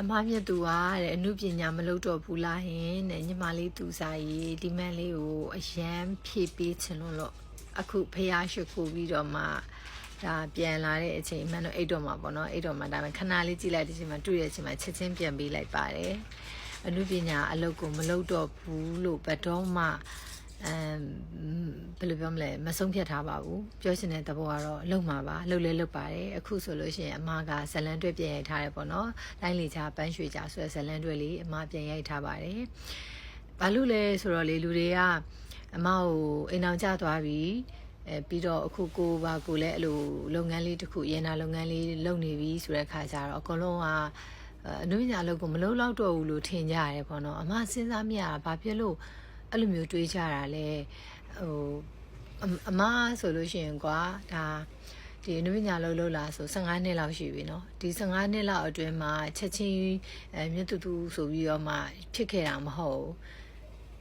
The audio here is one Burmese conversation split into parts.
အမမြတ်သူကတဲ့အမှုပညာမလုပ်တော့ဘူးလားဟင်တဲ့ညီမလေးသူစားကြီးဒီမန်လေးကိုအရန်ဖြည့်ပေးချင်လို့လို့အခုဖះရှိခိုးပြီးတော့မှဒါပြန်လာတဲ့အချိန်မှန်တော့အိတ်တော့မှာပေါ့နော်အိတ်တော့မှာဒါပေမဲ့ခဏလေးကြည့်လိုက်တဲ့အချိန်မှာတွေ့တဲ့အချိန်မှာချက်ချင်းပြန်ပေးလိုက်ပါတယ်အမှုပညာအလုပ်ကိုမလုပ်တော့ဘူးလို့ဘယ်တော့မှ အမ်ဘယ်လိုပြောမလဲမဆုံးဖြတ်ထားပါဘူးပြောချင်တဲ့သဘောကတော့လုံမှာပါလုံလဲလုံပါတယ်အခုဆိုလို့ရှိရင်အမကဇလန်တွဲပြင်ရိုက်ထားတယ်ပေါ့နော်တိုင်းလေချာပန်းရွှေချာဆိုတဲ့ဇလန်တွဲလေးအမပြင်ရိုက်ထားပါတယ်ဘာလို့လဲဆိုတော့လေလူတွေကအမကိုအိမ်အောင်ကျသွားပြီအဲပြီးတော့အခုကိုပါကိုလည်းအဲ့လိုလုပ်ငန်းလေးတစ်ခုရင်နာလုပ်ငန်းလေးလုပ်နေပြီဆိုတဲ့ခါကျတော့အကုန်လုံးကအနုပညာအလုပ်ကိုမလုပ်တော့တော့ဘူးလို့ထင်ကြရတယ်ပေါ့နော်အမစဉ်းစားမိရတာဘာဖြစ်လို့ အဲ့လိုမျိုးတွေးကြတာလဲဟိုအအမဆိုလို့ရှိရင်ကွာဒါဒီအနုပညာလုပ်လို့လားဆို15နှစ်လောက်ရှိပြီเนาะဒီ15နှစ်လောက်အတွင်းမှာချက်ချင်းအဲမြတ်တူတူဆိုပြီးတော့မှဖြစ်ခဲ့တာမဟုတ်ဘူး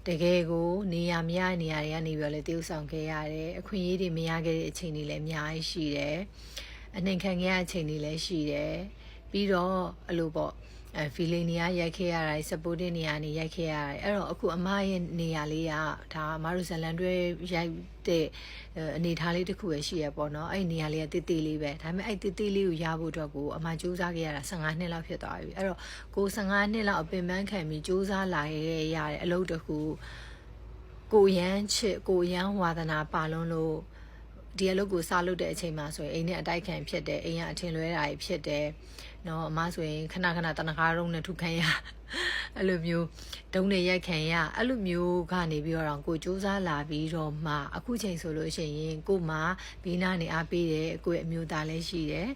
တကယ်ကိုနေရမရနေရတွေကနေပြီးတော့လေတည်ဥဆောင်ခဲ့ရတယ်အခွင့်အရေးတွေမရခဲ့တဲ့အချိန်တွေလည်းအများကြီးရှိတယ်အနှိမ်ခံခဲ့ရတဲ့အချိန်တွေလည်းရှိတယ်ပြီးတော့အဲ့လိုပေါ့ အဲ feeling နေရရိုက်ခဲ့ရတာ supporting နေရနေရိုက်ခဲ့ရတယ်အဲ့တော့အခုအမရဲ့နေရာလေးကဒါအမတို့ဇလန်တွဲရိုက်တဲ့အနေထားလေးတစ်ခုပဲရှိရပေါ့နော်အဲ့နေရာလေးကတိတိလေးပဲဒါပေမဲ့အဲ့တိတိလေးကိုရဖို့အတွက်ကိုအမစူးစမ်းခဲ့ရတာ15နှစ်လောက်ဖြစ်သွားပြီအဲ့တော့ကို15နှစ်လောက်အပင်ပန်းခံပြီးစူးစမ်းလာရရတဲ့အလုပ်တစ်ခုကိုရမ်းချစ်ကိုရမ်းဝါသနာပါလုံးလို့ဒီအလုပ်ကိုစလုပ်တဲ့အချိန်မှာဆိုရင်အိမ်နဲ့အတိုက်ခံဖြစ်တယ်အိမ်ကအထင်လွဲတာတွေဖြစ်တယ် နော်အမဆိုရင်ခဏခဏတနခါရုံးနဲ့ထုခံရ အဲ့လိုမျိုးဒုံနဲ့ရိုက်ခံရအဲ့လိုမျိုးကနေပြီးတော့ကိုစူးစမ်းလာပြီးတော့မှအခုချိန်ဆိုလို့ရှိရင်ကိုမှဘေးနားနေအားပေးတယ်ကိုရဲ့အမျိုးသားလည်းရှိတယ်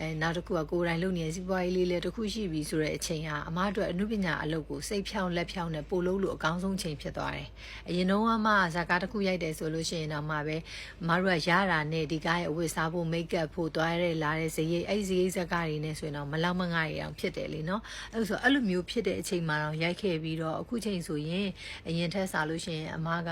အဲနောက်တစ်ခုကကိုယ်တိုင်လုပ်နေတဲ့စီးပွားရေးလေးလည်းတစ်ခုရှိပြီဆိုတဲ့အချိန်ဟာအမအတွက်အမှုပညာအလုပ်ကိုစိတ်ဖြောင်းလက်ဖြောင်းနဲ့ပို့လို့လို့အကောင်းဆုံးချိန်ဖြစ်သွားတယ်အရင်တော့မှဇာကားတစ်ခုရိုက်တယ်ဆိုလို့ရှိရင်တော့မှပဲအမတို့ကရတာနဲ့ဒီကားရဲ့အဝတ်စားဖို့မိတ်ကပ်ဖို့တွားရဲလာတဲ့ဇရိတ်အဲ့ဇရိတ်ဇက်ကားတွေနဲ့ဆိုရင်တော့မလောက်မငါရအောင်ဖြစ်တယ်လीနော်အဲ့ဆိုအဲ့လိုမျိုးဖြစ်တဲ့အချိန်မှာတော့ရိုက်ခဲ့ပြီးတော့အခုချိန်ဆိုရင်အရင်ထက်စားလို့ရှိရင်အမက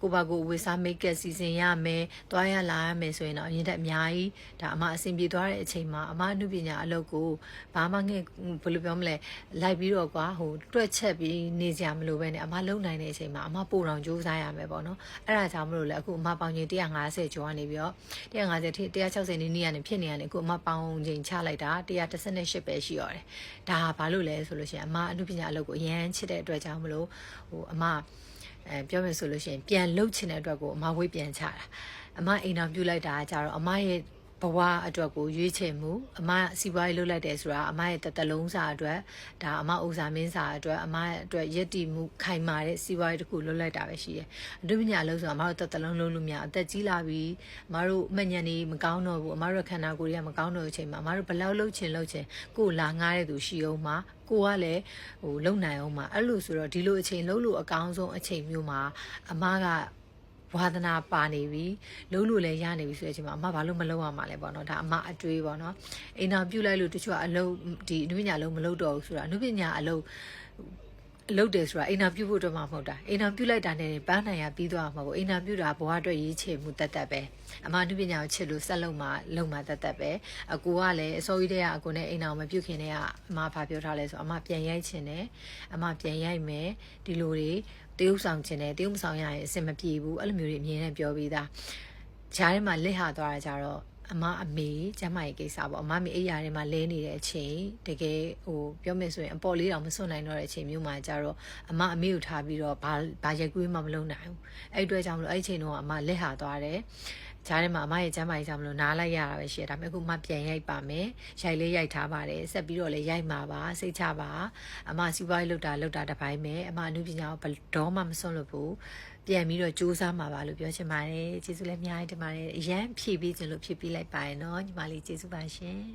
ကိုပါကိုဝေစားမိတ်ကပ်စီစဉ်ရမယ်တွားရလာရမယ်ဆိုရင်တော့အရင်ထက်အများကြီးဒါအမအဆင်ပြေသွားတဲ့အချိန်မှာအမအမှုပညာအလုပ်ကိုဘာမှငဲ့ဘယ်လိုပြောမလဲလိုက်ပြီးတော့ကွာဟိုတွက်ချက်ပြီးနေကြမလို့ပဲနဲ့အမလုံနိုင်တဲ့အချိန်မှာအမပို့တော်ကြိုးစားရမယ်ပေါ့နော်အဲ့ဒါကြောင့်မလို့လေအခုအမပေါင်ချင်း150ကျော်ကနေပြီးတော့150ထိ160နီးနီးကနေဖြစ်နေရတယ်အခုအမပေါင်ချင်းချလိုက်တာ118ပဲရှိရတယ်ဒါဘာလို့လဲဆိုလို့ရှိရင်အမအမှုပညာအလုပ်ကိုအရန်ချစ်တဲ့အတွက်ကြောင့်မလို့ဟိုအမအဲပြောမယ်ဆိုလို့ရှိရင်ပြန်လှုပ်ချင်တဲ့အတွက်ကိုအမဝေးပြန်ချတာအမအိမ်တော်ပြုတ်လိုက်တာကြတော့အမရဲ့ ဘဝအတွက်ကိုရွေးချယ်မှုအမစီပွားရေးလုပ်လိုက်တယ်ဆိုတာအမရဲ့တတလုံးစာအတွက်ဒါအမဥစားမင်းစာအတွက်အမအတွက်ရည်တည်မှုခိုင်မာတဲ့စီပွားရေးတစ်ခုလုပ်လိုက်တာပဲရှိတယ်အဒုပညာလို့ဆိုတာအမတို့တတလုံးလုံးလို့မရအသက်ကြီးလာပြီအမတို့အမှညံနေမကောင်းတော့ဘူးအမတို့ခန္ဓာကိုယ်တွေကမကောင်းတော့တဲ့အချိန်မှာအမတို့ဘလောက်လှုပ်ချင်လှုပ်ချင်ကိုယ်လာငားတဲ့သူရှိအောင်မှာကိုကလည်းဟိုလုံနိုင်အောင်မှာအဲ့လိုဆိုတော့ဒီလိုအချိန်လုံးလို့အကောင်းဆုံးအချိန်မျိုးမှာအမက ဝါသနာပါနေပြီလုံးလို့လည်းရနေပြီဆိုတဲ့အချိန်မှာအမဘာလို့မလုံးရမှာလဲပေါ့နော်ဒါအမအတွေးပေါ့နော်အိမ်တော်ပြုတ်လိုက်လို့တချို့ကအလုပ်ဒီအနုပညာလုံးမလုပ်တော့ဘူးဆိုတာအနုပညာအလုပ် လုပ်တယ်ဆိုတာအိမ်နာပြုတ်ဖို့အတွက်မှမဟုတ်တာအိမ်နာပြုတ်လိုက်တာနဲ့ပန်းနိုင်ရပြီးသွားမှာပေါ့အိမ်နာပြုတ်တာဘဝအတွက်ရေးချေမှုတတ်တတ်ပဲအမအနုပညာကိုချစ်လို့ဆက်လုပ်မှလုပ်မှတတ်တတ်ပဲအကူကလည်းအစိုးရတဲ့ကအကူနဲ့အိမ်နာကိုမပြုတ်ခင်တည်းကအမဘာပြောထားလဲဆိုအမပြန်ရိုက်ချင်တယ်အမပြန်ရိုက်မယ်ဒီလိုတွေတရုပ်ဆောင်ချင်တယ်တရုပ်မဆောင်ရရင်အဆင်မပြေဘူးအဲ့လိုမျိုးတွေအမြင်နဲ့ပြောပြီးသားဂျားထဲမှာလက်ဟာသွားတာကြတော့ အမအမေကျမရဲ့ကိစ္စပေါ့အမမေအိယာထဲမှာလဲနေတဲ့အချိန်တကယ်ဟိုပြောမယ်ဆိုရင်အပေါ်လေးတောင်မစွန့်နိုင်တော့တဲ့အချိန်မျိုးမှာကြတော့အမအမေကိုထားပြီးတော့ဘာဘာရိုက်ကွေးမှမလုပ်နိုင်ဘူးအဲ့အတွက်ကြောင့်မလို့အဲ့အချိန်တော့အမလက်ဟာသွားတယ် ဂျားထဲမှာအမရဲ့ကျမ်းမာရေးကြောင့်မလို့နားလိုက်ရတာပဲရှိတယ်ဒါပေမဲ့အခုမှပြန်ရိုက်ပါမယ်ရိုက်လေးရိုက်ထားပါတယ်ဆက်ပြီးတော့လည်းရိုက်မှာပါစိတ်ချပါအမစီးပွားရေးလုပ်တာလုပ်တာတစ်ပိုင်းပဲအမအမှုပညာကိုဘယ်တော့မှမစွန့်လို့ဘူးပြန်ပြီးတော့စူးစမ်းမှာပါလို့ပြောချင်ပါတယ်ကျေးဇူးလည်းအများကြီးတင်ပါတယ်အရန်ဖြည့်ပြီးခြင်းလို့ဖြည့်ပြီးလိုက်ပါရနော်ညီမလေးကျေးဇူးပါရှင်